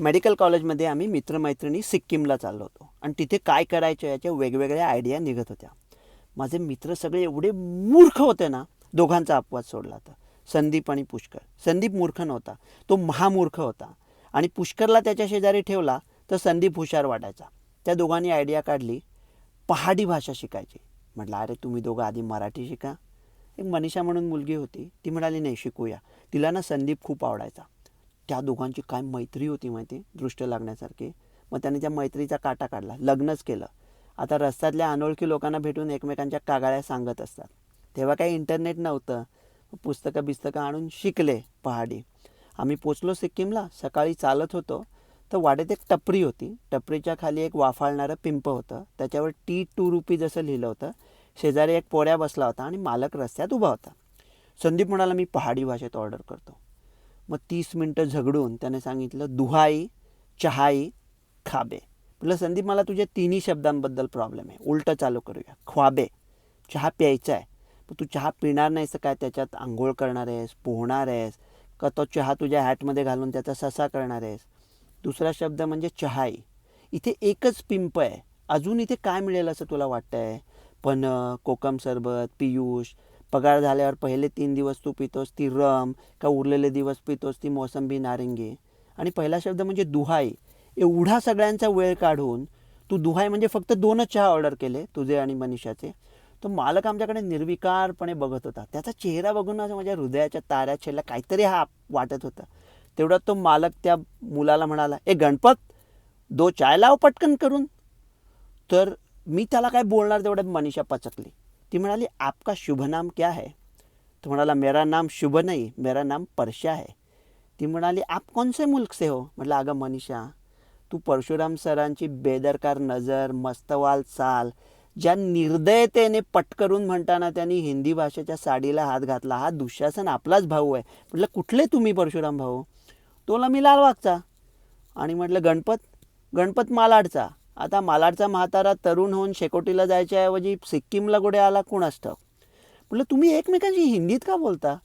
Medical कॉलेजमध्ये आम्ही मित्रमैत्रिणी सिक्कीमला चाललो होतो. आणि तिथे काय करायचं याच्या वेगवेगळ्या आयडिया निघत होत्या. माझे मित्र सगळे एवढे मूर्ख होते ना दोघांचा अपवाद सोडला तर. संदीप आणि पुष्कर. संदीप मूर्ख नव्हता. तो महामूर्ख होता. आणि पुष्करला त्याच्या शेजारी ठेवला तर संदीप हुशार वाटायचा. त्या दोघांनी आयडिया काढली पहाडी भाषा शिकायची. म्हटलं अरे तुम्ही दोघं आधी मराठी शिका. एक मनीषा म्हणून मुलगी होती. ती म्हणाली नाही शिकूया. तिला ना संदीप खूप आवडायचा. त्या दोघांची काय मैत्री होती माहिती? दृष्ट लागण्यासारखी. मग त्याने त्या मैत्रीचा काटा काढला. लग्नच केलं. आता रस्त्यातल्या अनोळखी लोकांना भेटून एकमेकांच्या कागाळ्या सांगत असतात. तेव्हा काही इंटरनेट नव्हतं. पुस्तकं बिस्तकं आणून शिकले पहाडी. आम्ही पोचलो सिक्कीमला. सकाळी चालत होतो. तर वाटेत एक टपरी होती. टपरीच्या खाली एक वाफाळणारं पिंप होतं. त्याच्यावर टी टू रुपीज असं लिहिलं होतं. शेजारी एक पोऱ्या बसला होता आणि मालक रस्त्यात उभा होता. संदीप म्हणाला मी पहाडी भाषेत ऑर्डर करतो. मग तीस मिनटं झगडून त्याने सांगितलं दुहाई चहाई खाबे. म्हटलं संदीप मला तुझ्या तिन्ही शब्दांबद्दल प्रॉब्लेम आहे. उलटं चालू करूया. ख्वाबे. चहा प्यायचा आहे पण तू चहा पिणार नाहीस तर काय त्याच्यात आंघोळ करणार आहेस पोहणार आहेस? का तो चहा तुझ्या हॅटमध्ये घालून त्याचा ससा करणार आहेस? दुसरा शब्द म्हणजे चहाई. इथे एकच पिंप आहे. अजून इथे काय मिळेल असं तुला वाटतं आहे पण कोकम सरबत पियुष पगार झाल्यावर पहिले तीन दिवस तू पितोस ती रम का उरलेले दिवस पितोस ती मोसंबी नारिंगी? आणि पहिला शब्द म्हणजे दुहाई. एवढा सगळ्यांचा वेळ काढून तू दुहाई म्हणजे फक्त दोनच चहा ऑर्डर केले तुझे आणि मनीषाचे. तो मालक आमच्याकडे निर्विकारपणे बघत होता. त्याचा चेहरा बघून असं माझ्या हृदयाच्या ताऱ्या छेडला. काहीतरी हा वाटत होता. तेवढ्यात तो मालक त्या मुलाला म्हणाला ए गणपत दो चाय लाव पटकन करून. तर मी त्याला काय बोलणार तेवढ्यात मनीषा पचकली. ती म्हणाली आपका शुभ नाम क्या है? तो म्हणाला मेरा नाम शुभ नाही मेरा नाम परशा है. ती म्हणाली आप कौन से मुल्क से हो? म्हटलं अगं मनीषा तू परशुराम सरांची बेदरकार नजर मस्तवाल चाल ज्या निर्दयतेने पटकरून म्हणताना त्यांनी हिंदी भाषेच्या साडीला हात घातला हा दुःशासन आपलाच भाऊ आहे. म्हटलं कुठले तुम्ही परशुराम भाऊ? तोला मी लालबागचा. आणि म्हटलं गणपत गणपत मालाडचा. आता मालाडचा म्हातारा तरुण होऊन शेकोटीला जायच्या ऐवजी सिक्कीमला कुठे आला कोणास असतं? म्हटलं तुम्ही एकमेकांशी हिंदीत का बोलता?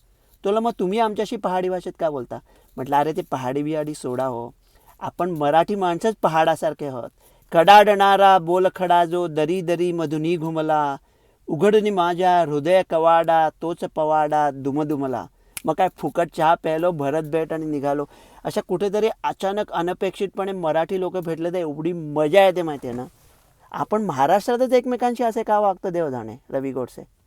तुला मग तुम्ही आमच्याशी पहाडी भाषेत का बोलता? म्हटलं अरे ते पहाडी बिहाडी सोडा हो. आपण मराठी माणसंच पहाडासारखे आहोत. कडाडणारा बोलखडा जो दरी दरी मधुनी घुमला. उघडणी माझ्या हृदय कवाडा तोच पवाडा दुमदुमला. मग काय फुकट चहा प्यायलो भरत भेट आणि निघालो. अशा कुठेतरी अचानक अनपेक्षितपणे मराठी लोक भेटले तर एवढी मजा येते माहिती आहे ना. आपण महाराष्ट्रातच एकमेकांशी असे का वागतो देव जाणे रवी गोडसे.